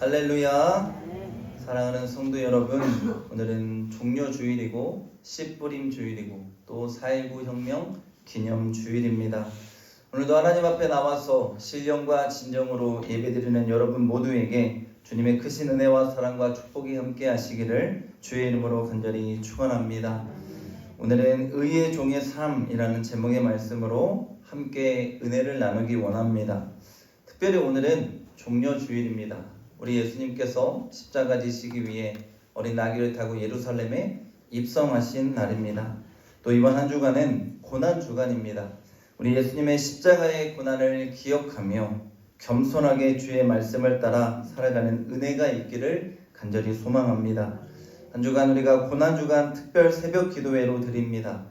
할렐루야. 사랑하는 성도 여러분, 오늘은 종려 주일이고 씨뿌림 주일이고 또 4.19 혁명 기념 주일입니다. 오늘도 하나님 앞에 나와서 신령과 진정으로 예배드리는 여러분 모두에게 주님의 크신 은혜와 사랑과 축복이 함께 하시기를 주의 이름으로 간절히 축원합니다. 오늘은 의의 종의 삶이라는 제목의 말씀으로 함께 은혜를 나누기 원합니다. 특별히 오늘은 종려 주일입니다. 우리 예수님께서 십자가 지시기 위해 어린 나귀를 타고 예루살렘에 입성하신 날입니다. 또 이번 한 주간은 고난 주간입니다. 우리 예수님의 십자가의 고난을 기억하며 겸손하게 주의 말씀을 따라 살아가는 은혜가 있기를 간절히 소망합니다. 한 주간 우리가 고난 주간 특별 새벽 기도회로 드립니다.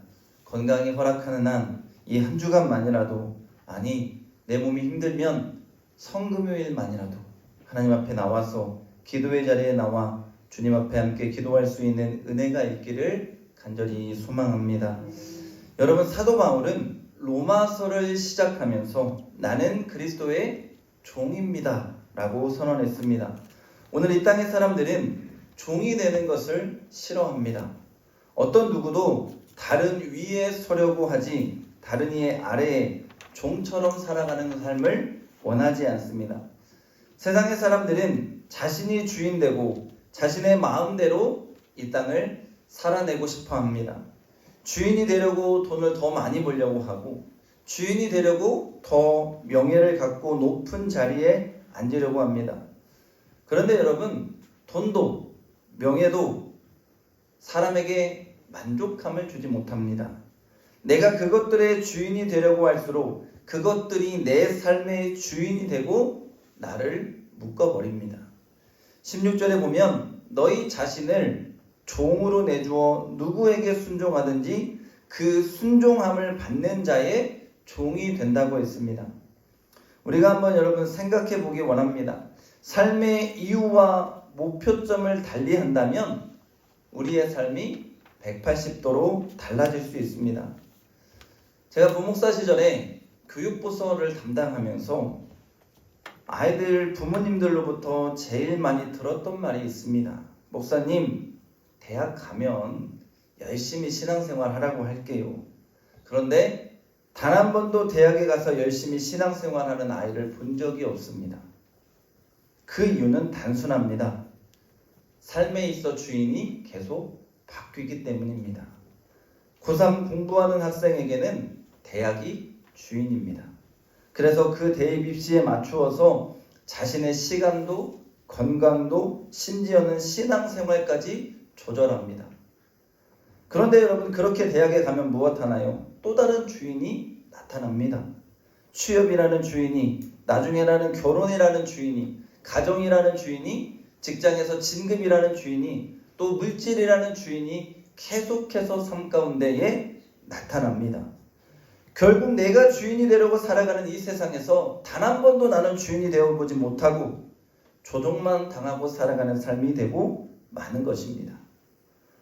건강이 허락하는 한 이 한 주간만이라도 아니 내 몸이 힘들면 성금요일만이라도 하나님 앞에 나와서 기도의 자리에 나와 주님 앞에 함께 기도할 수 있는 은혜가 있기를 간절히 소망합니다. 여러분 사도 바울은 로마서를 시작하면서 나는 그리스도의 종입니다 라고 선언했습니다. 오늘 이 땅의 사람들은 종이 되는 것을 싫어합니다. 어떤 누구도 다른 위에 서려고 하지 다른 이의 아래에 종처럼 살아가는 삶을 원하지 않습니다. 세상의 사람들은 자신이 주인 되고 자신의 마음대로 이 땅을 살아내고 싶어 합니다. 주인이 되려고 돈을 더 많이 벌려고 하고 주인이 되려고 더 명예를 갖고 높은 자리에 앉으려고 합니다. 그런데 여러분, 돈도 명예도 사람에게 만족함을 주지 못합니다. 내가 그것들의 주인이 되려고 할수록 그것들이 내 삶의 주인이 되고 나를 묶어버립니다. 16절에 보면 너희 자신을 종으로 내주어 누구에게 순종하든지 그 순종함을 받는 자의 종이 된다고 했습니다. 우리가 한번 여러분 생각해 보기 원합니다. 삶의 이유와 목표점을 달리 한다면 우리의 삶이 180도로 달라질 수 있습니다. 제가 부목사 시절에 교육부서를 담당하면서 아이들 부모님들로부터 제일 많이 들었던 말이 있습니다. 목사님, 대학 가면 열심히 신앙생활 하라고 할게요. 그런데 단 한 번도 대학에 가서 열심히 신앙생활 하는 아이를 본 적이 없습니다. 그 이유는 단순합니다. 삶에 있어 주인이 계속 바뀌기 때문입니다. 고3 공부하는 학생에게는 대학이 주인입니다. 그래서 그 대입 입시에 맞추어서 자신의 시간도 건강도 심지어는 신앙생활까지 조절합니다. 그런데 여러분 그렇게 대학에 가면 무엇 하나요? 또 다른 주인이 나타납니다. 취업이라는 주인이 나중에라는 결혼이라는 주인이 가정이라는 주인이 직장에서 진급이라는 주인이 또 물질이라는 주인이 계속해서 삶 가운데에 나타납니다. 결국 내가 주인이 되려고 살아가는 이 세상에서 단 한 번도 나는 주인이 되어보지 못하고 조종만 당하고 살아가는 삶이 되고 많은 것입니다.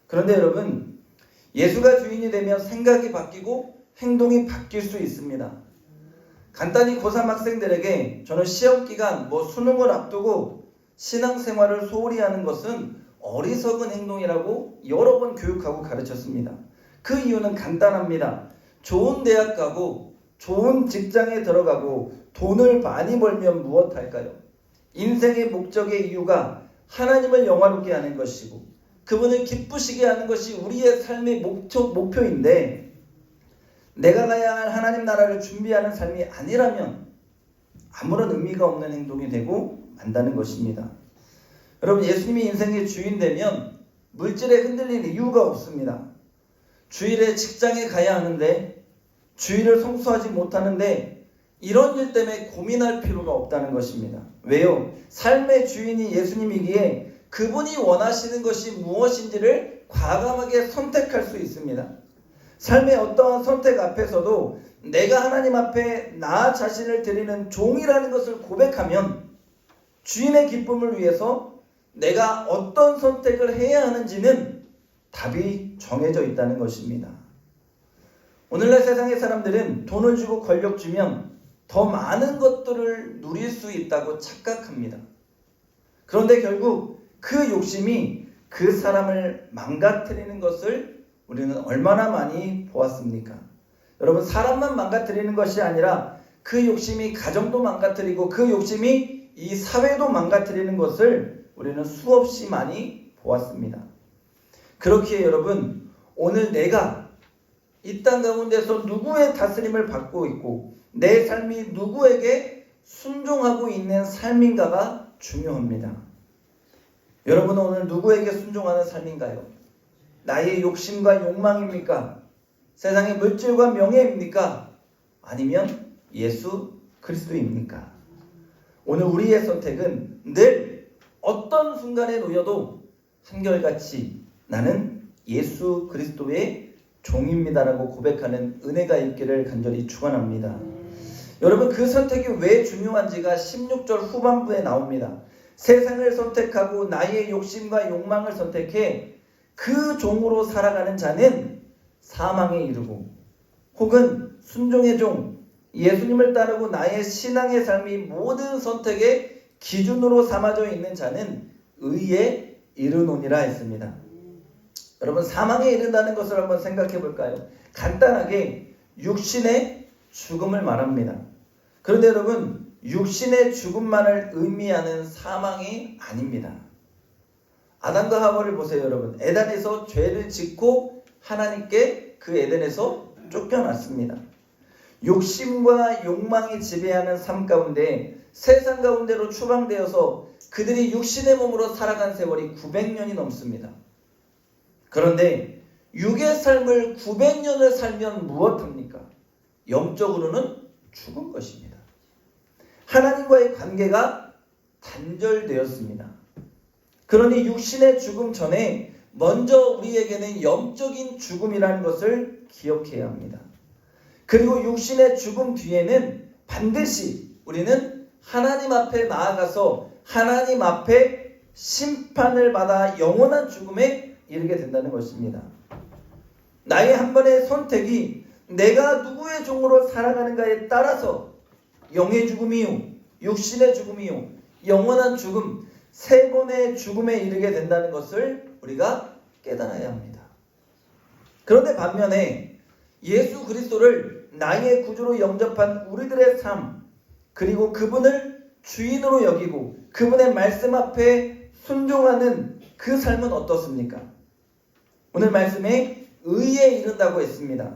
그런데 여러분, 예수가 주인이 되면 생각이 바뀌고 행동이 바뀔 수 있습니다. 간단히 고3 학생들에게 저는 시험 기간, 뭐 수능을 앞두고 신앙생활을 소홀히 하는 것은 어리석은 행동이라고 여러 번 교육하고 가르쳤습니다. 그 이유는 간단합니다. 좋은 대학 가고 좋은 직장에 들어가고 돈을 많이 벌면 무엇 할까요? 인생의 목적의 이유가 하나님을 영화롭게 하는 것이고 그분을 기쁘시게 하는 것이 우리의 삶의 목표, 목표인데 내가 가야 할 하나님 나라를 준비하는 삶이 아니라면 아무런 의미가 없는 행동이 되고 만다는 것입니다. 여러분 예수님이 인생의 주인 되면 물질에 흔들릴 이유가 없습니다. 주일에 직장에 가야 하는데 주일을 성수하지 못하는데 이런 일 때문에 고민할 필요가 없다는 것입니다. 왜요? 삶의 주인이 예수님이기에 그분이 원하시는 것이 무엇인지를 과감하게 선택할 수 있습니다. 삶의 어떠한 선택 앞에서도 내가 하나님 앞에 나 자신을 드리는 종이라는 것을 고백하면 주인의 기쁨을 위해서 내가 어떤 선택을 해야 하는지는 답이 정해져 있다는 것입니다. 오늘날 세상의 사람들은 돈을 주고 권력 주면 더 많은 것들을 누릴 수 있다고 착각합니다. 그런데 결국 그 욕심이 그 사람을 망가뜨리는 것을 우리는 얼마나 많이 보았습니까? 여러분 사람만 망가뜨리는 것이 아니라 그 욕심이 가정도 망가뜨리고 그 욕심이 이 사회도 망가뜨리는 것을 우리는 수없이 많이 보았습니다. 그렇기에 여러분 오늘 내가 이 땅 가운데서 누구의 다스림을 받고 있고 내 삶이 누구에게 순종하고 있는 삶인가가 중요합니다. 여러분은 오늘 누구에게 순종하는 삶인가요? 나의 욕심과 욕망입니까? 세상의 물질과 명예입니까? 아니면 예수 그리스도입니까? 오늘 우리의 선택은 늘 어떤 순간에 놓여도 한결같이 나는 예수 그리스도의 종입니다라고 고백하는 은혜가 있기를 간절히 축원합니다. 여러분 그 선택이 왜 중요한지가 16절 후반부에 나옵니다. 세상을 선택하고 나의 욕심과 욕망을 선택해 그 종으로 살아가는 자는 사망에 이르고 혹은 순종의 종 예수님을 따르고 나의 신앙의 삶이 모든 선택의 기준으로 삼아져 있는 자는 의에 이르노니라 했습니다. 여러분 사망에 이른다는 것을 한번 생각해 볼까요? 간단하게 육신의 죽음을 말합니다. 그런데 여러분 육신의 죽음만을 의미하는 사망이 아닙니다. 아담과 하와를 보세요, 여러분. 에덴에서 죄를 짓고 하나님께 그 에덴에서 쫓겨났습니다. 욕심과 욕망이 지배하는 삶 가운데 세상 가운데로 추방되어서 그들이 육신의 몸으로 살아간 세월이 900년이 넘습니다. 그런데 육의 삶을 900년을 살면 무엇합니까? 영적으로는 죽은 것입니다. 하나님과의 관계가 단절되었습니다. 그러니 육신의 죽음 전에 먼저 우리에게는 영적인 죽음이라는 것을 기억해야 합니다. 그리고 육신의 죽음 뒤에는 반드시 우리는 하나님 앞에 나아가서 하나님 앞에 심판을 받아 영원한 죽음에 이르게 된다는 것입니다. 나의 한 번의 선택이 내가 누구의 종으로 살아가는가에 따라서 영의 죽음이요, 육신의 죽음이요, 영원한 죽음, 세 번의 죽음에 이르게 된다는 것을 우리가 깨달아야 합니다. 그런데 반면에 예수 그리스도를 나의 구주로 영접한 우리들의 삶, 그리고 그분을 주인으로 여기고 그분의 말씀 앞에 순종하는 그 삶은 어떻습니까? 오늘 말씀에 의에 이른다고 했습니다.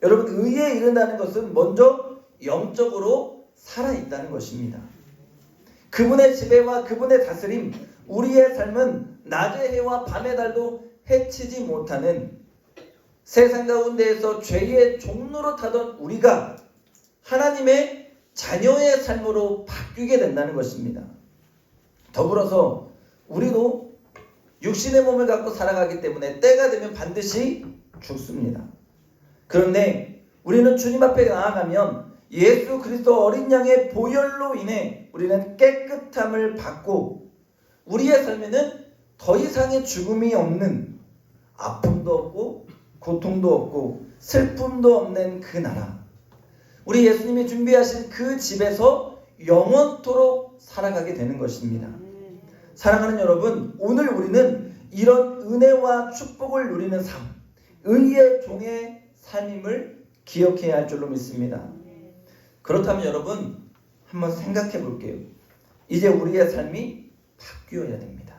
여러분, 의에 이른다는 것은 먼저 영적으로 살아있다는 것입니다. 그분의 지배와 그분의 다스림, 우리의 삶은 낮의 해와 밤의 달도 해치지 못하는 세상 가운데에서 죄의 종로로 타던 우리가 하나님의 자녀의 삶으로 바뀌게 된다는 것입니다. 더불어서 우리도 육신의 몸을 갖고 살아가기 때문에 때가 되면 반드시 죽습니다. 그런데 우리는 주님 앞에 나아가면 예수 그리스도 어린 양의 보혈로 인해 우리는 깨끗함을 받고 우리의 삶에는 더 이상의 죽음이 없는 아픔도 없고 고통도 없고 슬픔도 없는 그 나라. 우리 예수님이 준비하신 그 집에서 영원토록 살아가게 되는 것입니다. 사랑하는 여러분, 오늘 우리는 이런 은혜와 축복을 누리는 삶, 의의 종의 삶임을 기억해야 할 줄로 믿습니다. 그렇다면 여러분, 한번 생각해 볼게요. 이제 우리의 삶이 바뀌어야 됩니다.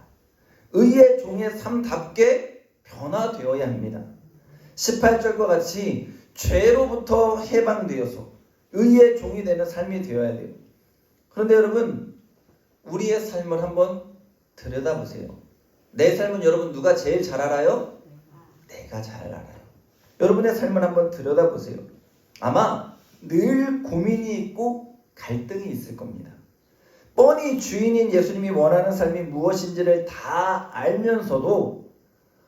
의의 종의 삶답게 변화되어야 합니다. 18절과 같이 죄로부터 해방되어서 의의 종이 되는 삶이 되어야 돼요. 그런데 여러분, 우리의 삶을 한번 들여다보세요. 내 삶은 여러분 누가 제일 잘 알아요? 내가 잘 알아요. 여러분의 삶을 한번 들여다보세요. 아마 늘 고민이 있고 갈등이 있을 겁니다. 뻔히 주인인 예수님이 원하는 삶이 무엇인지를 다 알면서도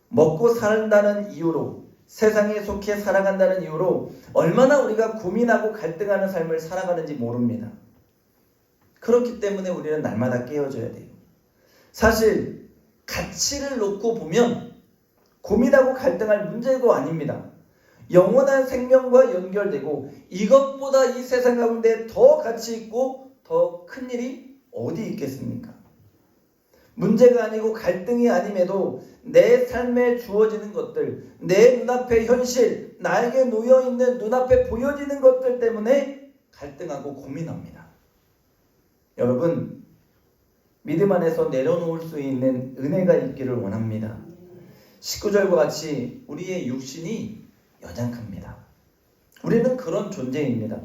먹고 산다는 이유로 세상에 속해 살아간다는 이유로 얼마나 우리가 고민하고 갈등하는 삶을 살아가는지 모릅니다. 그렇기 때문에 우리는 날마다 깨어져야 돼요. 사실 가치를 놓고 보면 고민하고 갈등할 문제도 아닙니다. 영원한 생명과 연결되고 이것보다 이 세상 가운데 더 가치 있고 더 큰 일이 어디 있겠습니까? 문제가 아니고 갈등이 아님에도 내 삶에 주어지는 것들, 내 눈앞의 현실, 나에게 놓여 있는 눈앞에 보여지는 것들 때문에 갈등하고 고민합니다. 여러분, 믿음 안에서 내려놓을 수 있는 은혜가 있기를 원합니다. 19절과 같이 우리의 육신이 연약합니다. 우리는 그런 존재입니다.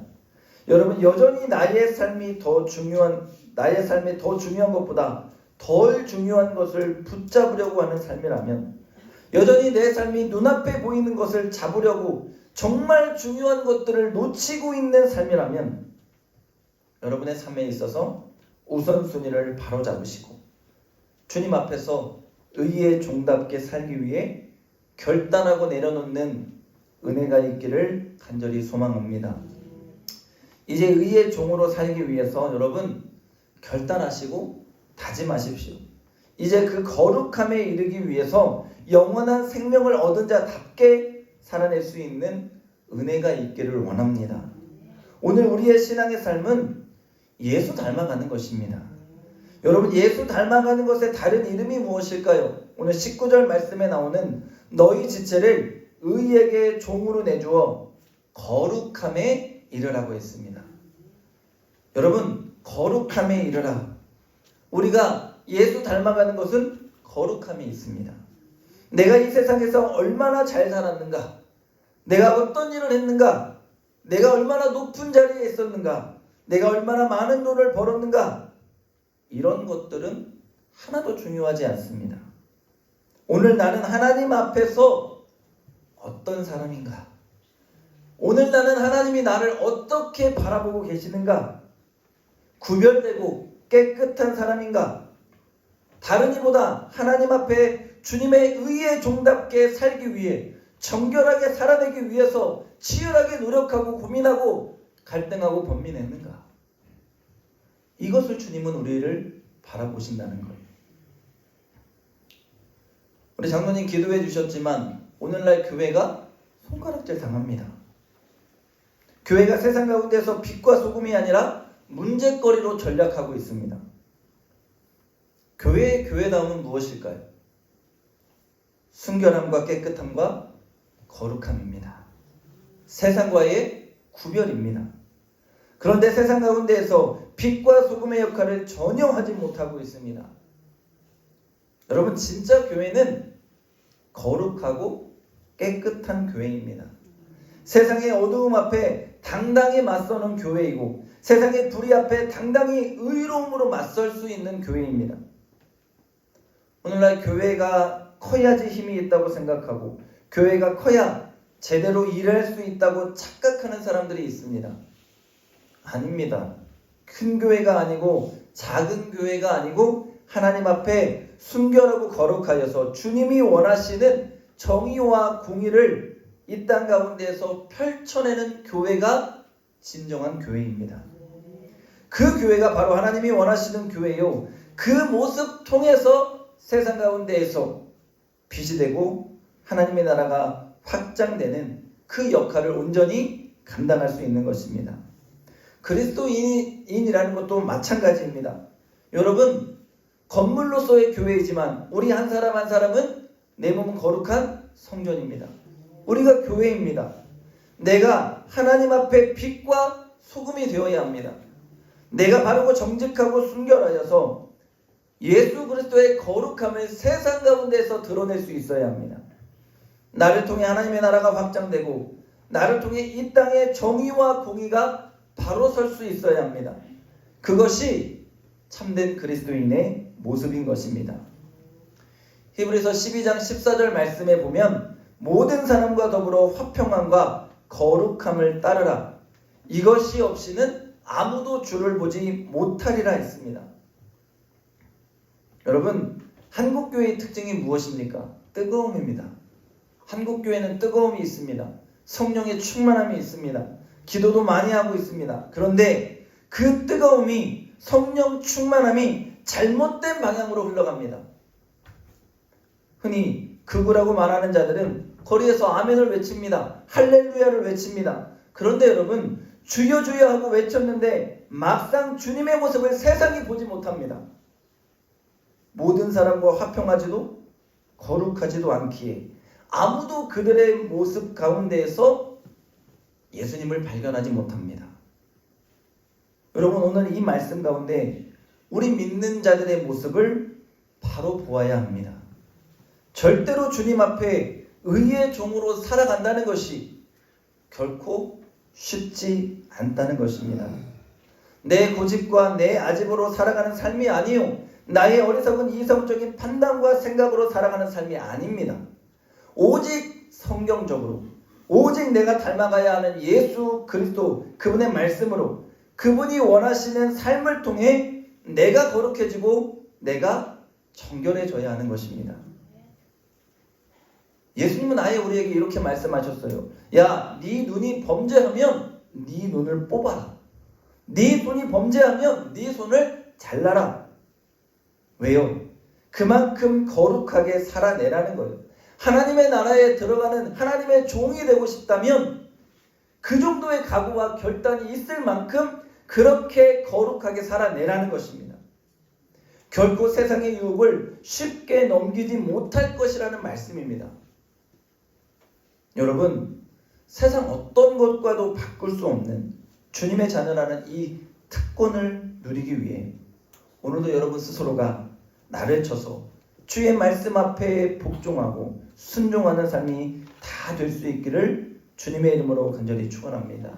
여러분 여전히 나의 삶이 더 중요한 나의 삶이 더 중요한 것보다 덜 중요한 것을 붙잡으려고 하는 삶이라면 여전히 내 삶이 눈앞에 보이는 것을 잡으려고 정말 중요한 것들을 놓치고 있는 삶이라면 여러분의 삶에 있어서 우선순위를 바로 잡으시고 주님 앞에서 의의 종답게 살기 위해 결단하고 내려놓는 은혜가 있기를 간절히 소망합니다. 이제 의의 종으로 살기 위해서 여러분 결단하시고 다짐하십시오. 이제 그 거룩함에 이르기 위해서 영원한 생명을 얻은 자답게 살아낼 수 있는 은혜가 있기를 원합니다. 오늘 우리의 신앙의 삶은 예수 닮아가는 것입니다. 여러분 예수 닮아가는 것의 다른 이름이 무엇일까요? 오늘 19절 말씀에 나오는 너희 지체를 의에게 종으로 내주어 거룩함에 이르라고 했습니다. 여러분 거룩함에 이르라. 우리가 예수 닮아가는 것은 거룩함이 있습니다. 내가 이 세상에서 얼마나 잘 살았는가? 내가 어떤 일을 했는가? 내가 얼마나 높은 자리에 있었는가? 내가 얼마나 많은 돈을 벌었는가? 이런 것들은 하나도 중요하지 않습니다. 오늘 나는 하나님 앞에서 어떤 사람인가? 오늘 나는 하나님이 나를 어떻게 바라보고 계시는가? 구별되고 깨끗한 사람인가? 다른 이보다 하나님 앞에 주님의 의의 종답게 살기 위해 정결하게 살아내기 위해서 치열하게 노력하고 고민하고 갈등하고 번민했는가? 이것을 주님은 우리를 바라보신다는 거예요. 우리 장로님 기도해 주셨지만 오늘날 교회가 손가락질 당합니다. 교회가 세상 가운데서 빛과 소금이 아니라 문제거리로 전략하고 있습니다. 교회의 교회다움은 무엇일까요? 순결함과 깨끗함과 거룩함입니다. 세상과의 구별입니다. 그런데 세상 가운데에서 빛과 소금의 역할을 전혀 하지 못하고 있습니다. 여러분 진짜 교회는 거룩하고 깨끗한 교회입니다. 세상의 어두움 앞에 당당히 맞서는 교회이고 세상의 불의 앞에 당당히 의로움으로 맞설 수 있는 교회입니다. 오늘날 교회가 커야지 힘이 있다고 생각하고 교회가 커야 제대로 일할 수 있다고 착각하는 사람들이 있습니다. 아닙니다. 큰 교회가 아니고 작은 교회가 아니고 하나님 앞에 순결하고 거룩하여서 주님이 원하시는 정의와 공의를 이 땅 가운데에서 펼쳐내는 교회가 진정한 교회입니다. 그 교회가 바로 하나님이 원하시는 교회요. 그 모습 통해서 세상 가운데에서 빛이 되고 하나님의 나라가 확장되는 그 역할을 온전히 감당할 수 있는 것입니다. 그리스도인이라는 것도 마찬가지입니다. 여러분, 건물로서의 교회이지만 우리 한 사람 한 사람은 내 몸은 거룩한 성전입니다. 우리가 교회입니다. 내가 하나님 앞에 빛과 소금이 되어야 합니다. 내가 바르고 정직하고 순결하여서 예수 그리스도의 거룩함을 세상 가운데서 드러낼 수 있어야 합니다. 나를 통해 하나님의 나라가 확장되고 나를 통해 이 땅의 정의와 공의가 바로 설 수 있어야 합니다. 그것이 참된 그리스도인의 모습인 것입니다. 히브리서 12장 14절 말씀에 보면 모든 사람과 더불어 화평함과 거룩함을 따르라. 이것이 없이는 아무도 주를 보지 못하리라 했습니다. 여러분, 한국교회의 특징이 무엇입니까? 뜨거움입니다. 한국교회는 뜨거움이 있습니다. 성령의 충만함이 있습니다. 기도도 많이 하고 있습니다. 그런데 그 뜨거움이 성령 충만함이 잘못된 방향으로 흘러갑니다. 흔히 극우라고 말하는 자들은 거리에서 아멘을 외칩니다. 할렐루야를 외칩니다. 그런데 여러분 주여 주여 하고 외쳤는데 막상 주님의 모습을 세상이 보지 못합니다. 모든 사람과 화평하지도 거룩하지도 않기에 아무도 그들의 모습 가운데에서 예수님을 발견하지 못합니다. 여러분 오늘 이 말씀 가운데 우리 믿는 자들의 모습을 바로 보아야 합니다. 절대로 주님 앞에 의의 종으로 살아간다는 것이 결코 쉽지 않다는 것입니다. 내 고집과 내 아집으로 살아가는 삶이 아니요. 나의 어리석은 이성적인 판단과 생각으로 살아가는 삶이 아닙니다. 오직 성경적으로, 오직 내가 닮아가야 하는 예수 그리스도 그분의 말씀으로 그분이 원하시는 삶을 통해 내가 거룩해지고 내가 정결해져야 하는 것입니다. 예수님은 아예 우리에게 이렇게 말씀하셨어요. 야, 네 눈이 범죄하면 네 눈을 뽑아라. 네 손이 범죄하면 네 손을 잘라라. 왜요? 그만큼 거룩하게 살아내라는 거예요. 하나님의 나라에 들어가는 하나님의 종이 되고 싶다면 그 정도의 각오와 결단이 있을 만큼 그렇게 거룩하게 살아내라는 것입니다. 결코 세상의 유혹을 쉽게 넘기지 못할 것이라는 말씀입니다. 여러분, 세상 어떤 것과도 바꿀 수 없는 주님의 자녀라는 이 특권을 누리기 위해 오늘도 여러분 스스로가 나를 쳐서 주의 말씀 앞에 복종하고 순종하는 삶이 다 될 수 있기를 주님의 이름으로 간절히 축원합니다.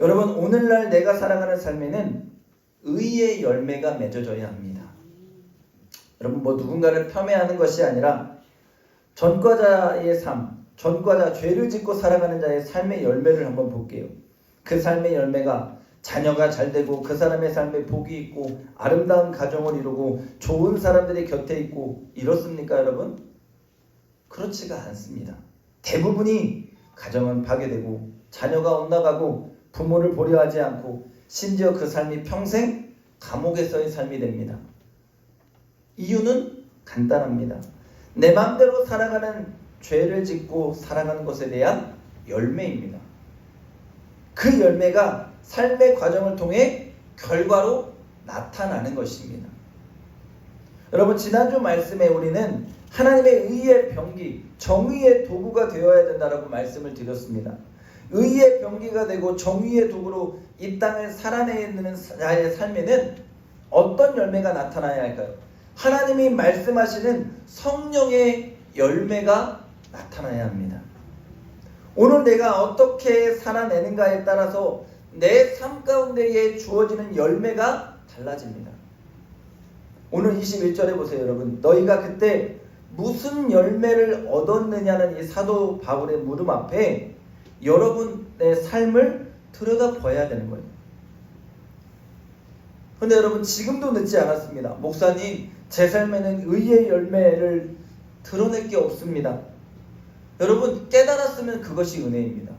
여러분 오늘날 내가 살아가는 삶에는 의의 열매가 맺어져야 합니다. 여러분 뭐 누군가를 폄훼하는 것이 아니라 전과자의 삶, 전과자 죄를 짓고 살아가는 자의 삶의 열매를 한번 볼게요. 그 삶의 열매가 자녀가 잘 되고 그 사람의 삶에 복이 있고 아름다운 가정을 이루고 좋은 사람들이 곁에 있고 이렇습니까, 여러분? 그렇지가 않습니다. 대부분이 가정은 파괴되고 자녀가 엇나가고 부모를 보려 하지 않고 심지어 그 삶이 평생 감옥에서의 삶이 됩니다. 이유는 간단합니다. 내 마음대로 살아가는 죄를 짓고 살아가는 것에 대한 열매입니다. 그 열매가 삶의 과정을 통해 결과로 나타나는 것입니다. 여러분 지난주 말씀에 우리는 하나님의 의의 병기, 정의의 도구가 되어야 된다라고 말씀을 드렸습니다. 의의 병기가 되고 정의의 도구로 이 땅을 살아내는 자의 삶에는 어떤 열매가 나타나야 할까요? 하나님이 말씀하시는 성령의 열매가 나타나야 합니다. 오늘 내가 어떻게 살아내는가에 따라서 내 삶 가운데에 주어지는 열매가 달라집니다. 오늘 21절에 보세요, 여러분. 너희가 그때 무슨 열매를 얻었느냐는 이 사도 바울의 물음 앞에 여러분의 삶을 들여다 봐야 되는 거예요. 근데 여러분 지금도 늦지 않았습니다. 목사님, 제 삶에는 의의 열매를 드러낼 게 없습니다. 여러분 깨달았으면 그것이 은혜입니다.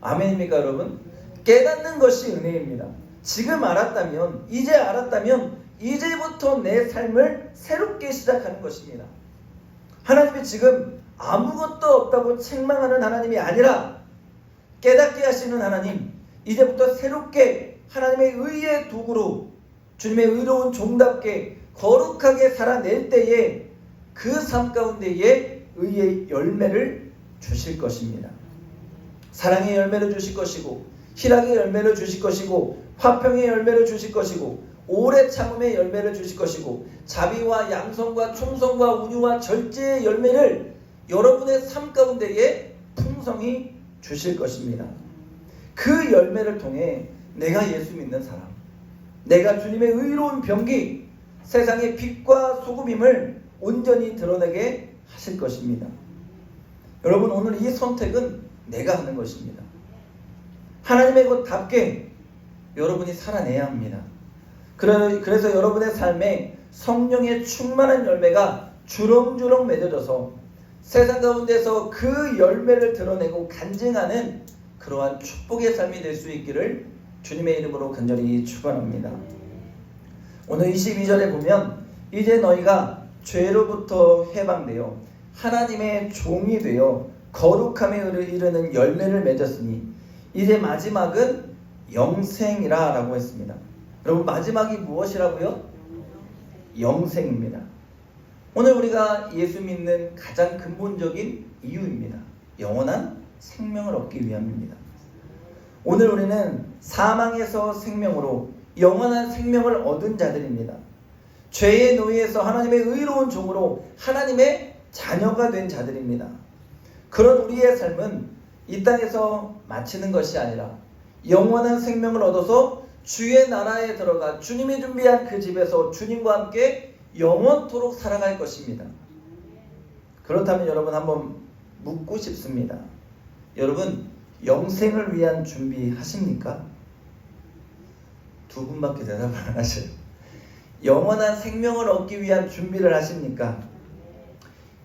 아멘입니까 여러분? 깨닫는 것이 은혜입니다. 지금 알았다면 이제 알았다면 이제부터 내 삶을 새롭게 시작하는 것입니다. 하나님이 지금 아무것도 없다고 책망하는 하나님이 아니라 깨닫게 하시는 하나님 이제부터 새롭게 하나님의 의의 도구로 주님의 의로운 종답게 거룩하게 살아낼 때에 그 삶 가운데에 의의 열매를 주실 것입니다. 사랑의 열매를 주실 것이고 희락의 열매를 주실 것이고 화평의 열매를 주실 것이고 오래 참음의 열매를 주실 것이고 자비와 양성과 충성과 운유와 절제의 열매를 여러분의 삶 가운데에 풍성히 주실 것입니다. 그 열매를 통해 내가 예수 믿는 사람, 내가 주님의 의로운 병기, 세상의 빛과 소금임을 온전히 드러내게 하실 것입니다. 여러분 오늘 이 선택은 내가 하는 것입니다. 하나님의 것답게 여러분이 살아내야 합니다. 그래서 여러분의 삶에 성령의 충만한 열매가 주렁주렁 맺어져서 세상 가운데서 그 열매를 드러내고 간증하는 그러한 축복의 삶이 될 수 있기를 주님의 이름으로 간절히 축원합니다. 오늘 22절에 보면 이제 너희가 죄로부터 해방되어 하나님의 종이 되어 거룩함에 이르는 열매를 맺었으니 이제 마지막은 영생이라 라고 했습니다. 여러분 마지막이 무엇이라고요? 영생입니다. 오늘 우리가 예수 믿는 가장 근본적인 이유입니다. 영원한 생명을 얻기 위함입니다. 오늘 우리는 사망에서 생명으로 영원한 생명을 얻은 자들입니다. 죄의 노예에서 하나님의 의로운 종으로 하나님의 자녀가 된 자들입니다. 그런 우리의 삶은 이 땅에서 마치는 것이 아니라 영원한 생명을 얻어서 주의 나라에 들어가 주님이 준비한 그 집에서 주님과 함께 영원토록 살아갈 것입니다. 그렇다면 여러분 한번 묻고 싶습니다. 여러분 영생을 위한 준비하십니까? 두 분밖에 대답을 안 하셔요. 영원한 생명을 얻기 위한 준비를 하십니까?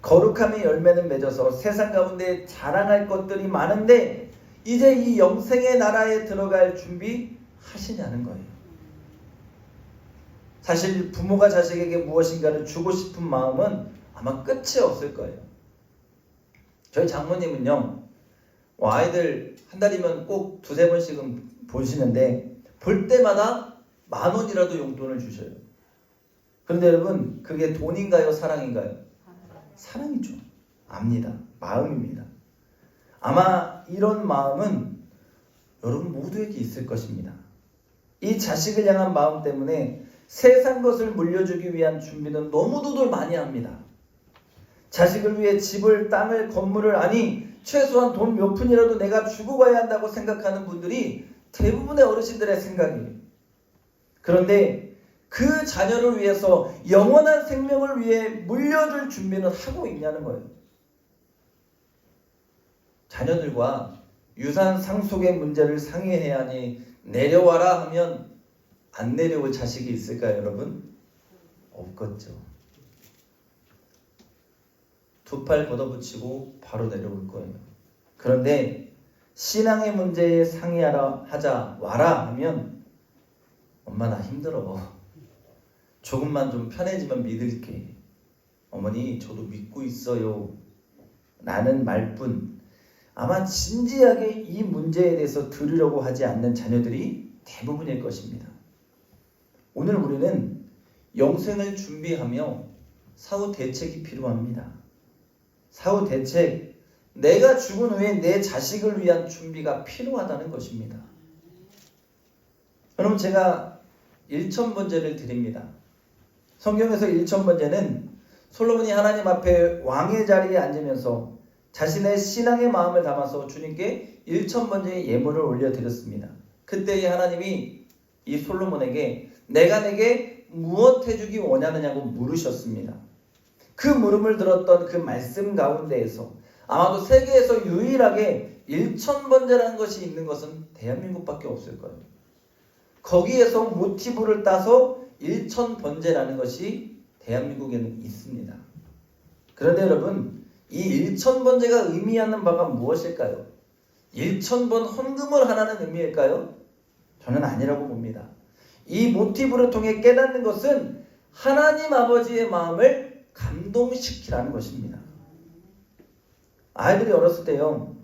거룩함의 열매는 맺어서 세상 가운데 자랑할 것들이 많은데 이제 이 영생의 나라에 들어갈 준비 하시냐는 거예요. 사실 부모가 자식에게 무엇인가를 주고 싶은 마음은 아마 끝이 없을 거예요. 저희 장모님은요, 뭐 아이들 한 달이면 꼭 두세 번씩은 보시는데 볼 때마다 만 원이라도 용돈을 주셔요. 그런데 여러분 그게 돈인가요, 사랑인가요? 사랑이죠. 압니다. 마음입니다. 아마 이런 마음은 여러분 모두에게 있을 것입니다. 이 자식을 향한 마음 때문에 세상 것을 물려주기 위한 준비는 너무도들 많이 합니다. 자식을 위해 집을, 땅을, 건물을 아니 최소한 돈 몇 푼이라도 내가 주고 가야 한다고 생각하는 분들이 대부분의 어르신들의 생각이에요. 그런데 그 자녀를 위해서 영원한 생명을 위해 물려줄 준비는 하고 있냐는 거예요. 자녀들과 유산 상속의 문제를 상의해야 하니 내려와라 하면 안 내려올 자식이 있을까요, 여러분? 없겠죠. 두 팔 걷어붙이고 바로 내려올 거예요. 그런데 신앙의 문제에 상의하라 하자 와라 하면 엄마 나 힘들어. 조금만 좀 편해지면 믿을게. 어머니 저도 믿고 있어요. 라는 말뿐 아마 진지하게 이 문제에 대해서 들으려고 하지 않는 자녀들이 대부분일 것입니다. 오늘 우리는 영생을 준비하며 사후 대책이 필요합니다. 사후 대책, 내가 죽은 후에 내 자식을 위한 준비가 필요하다는 것입니다. 여러분 제가 일천번제를 드립니다. 성경에서 일천번제는 솔로몬이 하나님 앞에 왕의 자리에 앉으면서 자신의 신앙의 마음을 담아서 주님께 일천번제의 예물을 올려드렸습니다. 그때 하나님이 이 솔로몬에게 내가 내게 무엇 해주기 원하느냐고 물으셨습니다. 그 물음을 들었던 그 말씀 가운데에서 아마도 세계에서 유일하게 일천번제라는 것이 있는 것은 대한민국밖에 없을 거예요. 거기에서 모티브를 따서 일천번제라는 것이 대한민국에는 있습니다. 그런데 여러분, 이 일천번제가 의미하는 바가 무엇일까요? 일천번 헌금을 하라는 의미일까요? 저는 아니라고 봅니다. 이 모티브를 통해 깨닫는 것은 하나님 아버지의 마음을 감동시키라는 것입니다. 아이들이 어렸을 때요,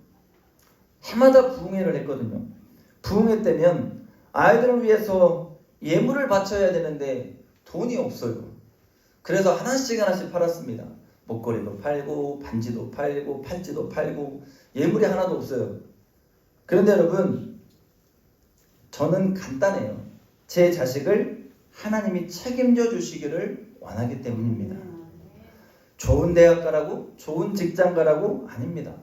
해마다 부흥회를 했거든요. 부흥회 때면 아이들을 위해서 예물을 바쳐야 되는데 돈이 없어요. 그래서 하나씩 하나씩 팔았습니다. 목걸이도 팔고 반지도 팔고 팔찌도 팔고 예물이 하나도 없어요. 그런데 여러분 저는 간단해요. 제 자식을 하나님이 책임져 주시기를 원하기 때문입니다. 좋은 대학 가라고 좋은 직장 가라고 아닙니다.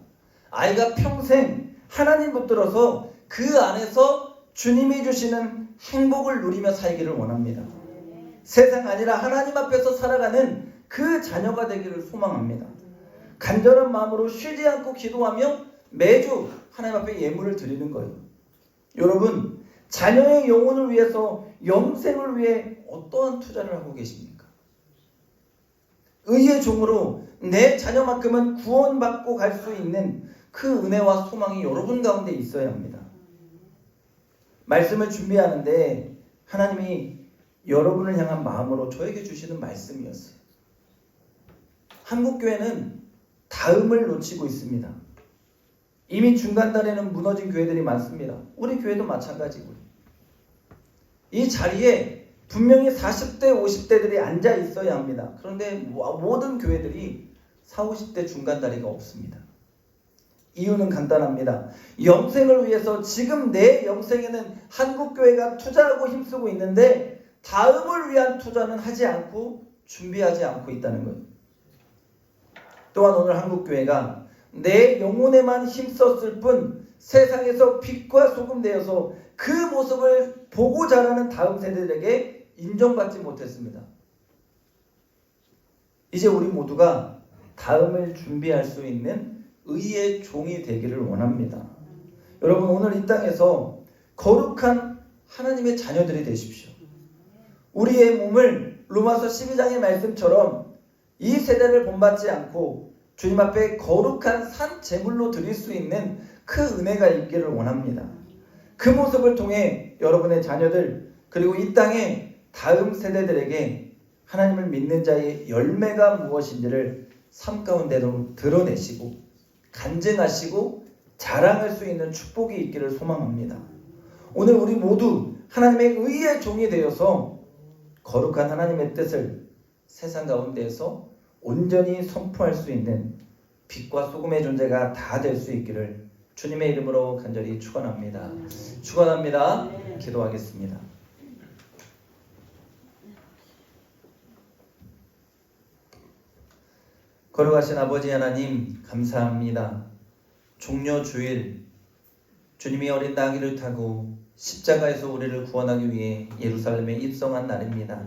아이가 평생 하나님 붙들어서 그 안에서 주님이 주시는 행복을 누리며 살기를 원합니다. 세상 아니라 하나님 앞에서 살아가는 그 자녀가 되기를 소망합니다. 간절한 마음으로 쉬지 않고 기도하며 매주 하나님 앞에 예물을 드리는 거예요. 여러분, 자녀의 영혼을 위해서 영생을 위해 어떠한 투자를 하고 계십니까? 의의 종으로 내 자녀만큼은 구원받고 갈 수 있는 그 은혜와 소망이 여러분 가운데 있어야 합니다. 말씀을 준비하는데 하나님이 여러분을 향한 마음으로 저에게 주시는 말씀이었어요. 한국 교회는 다음을 놓치고 있습니다. 이미 중간 단에는 무너진 교회들이 많습니다. 우리 교회도 마찬가지고요. 이 자리에 분명히 40대, 50대들이 앉아 있어야 합니다. 그런데 모- 모든 교회들이 40, 50대 중간 다리가 없습니다. 이유는 간단합니다. 영생을 위해서 지금 내 영생에는 한국 교회가 투자하고 힘쓰고 있는데 다음을 위한 투자는 하지 않고 준비하지 않고 있다는 거예요. 또한 오늘 한국 교회가 내 영혼에만 힘썼을 뿐 세상에서 빛과 소금 되어서 그 모습을 보고 자라는 다음 세대들에게 인정받지 못했습니다. 이제 우리 모두가 다음을 준비할 수 있는 의의 종이 되기를 원합니다. 여러분 오늘 이 땅에서 거룩한 하나님의 자녀들이 되십시오. 우리의 몸을 로마서 12장의 말씀처럼 이 세대를 본받지 않고 주님 앞에 거룩한 산 제물로 드릴 수 있는 그 은혜가 있기를 원합니다. 그 모습을 통해 여러분의 자녀들 그리고 이 땅의 다음 세대들에게 하나님을 믿는 자의 열매가 무엇인지를 삶 가운데로 드러내시고 간증하시고 자랑할 수 있는 축복이 있기를 소망합니다. 오늘 우리 모두 하나님의 의의 종이 되어서 거룩한 하나님의 뜻을 세상 가운데에서 온전히 선포할 수 있는 빛과 소금의 존재가 다 될 수 있기를 주님의 이름으로 간절히 축원합니다. 축원합니다. 기도하겠습니다. 걸어가신 아버지 하나님 감사합니다. 종려 주일 주님이 어린 나귀를 타고 십자가에서 우리를 구원하기 위해 예루살렘에 입성한 날입니다.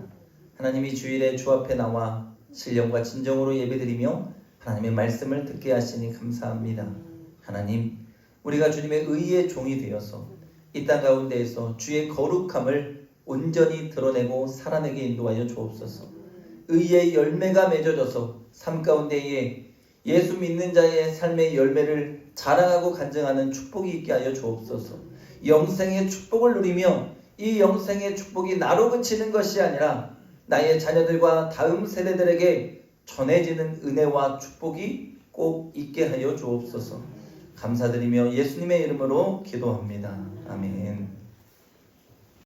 하나님이 주일에 주 앞에 나와 신령과 진정으로 예배드리며 하나님의 말씀을 듣게 하시니 감사합니다. 하나님, 우리가 주님의 의의 종이 되어서 이 땅 가운데에서 주의 거룩함을 온전히 드러내고 살아내게 인도하여 주옵소서. 의의 열매가 맺어져서 삶 가운데에 예수 믿는 자의 삶의 열매를 자랑하고 간증하는 축복이 있게 하여 주옵소서. 영생의 축복을 누리며 이 영생의 축복이 나로 그치는 것이 아니라 나의 자녀들과 다음 세대들에게 전해지는 은혜와 축복이 꼭 있게 하여 주옵소서. 감사드리며 예수님의 이름으로 기도합니다. 아멘.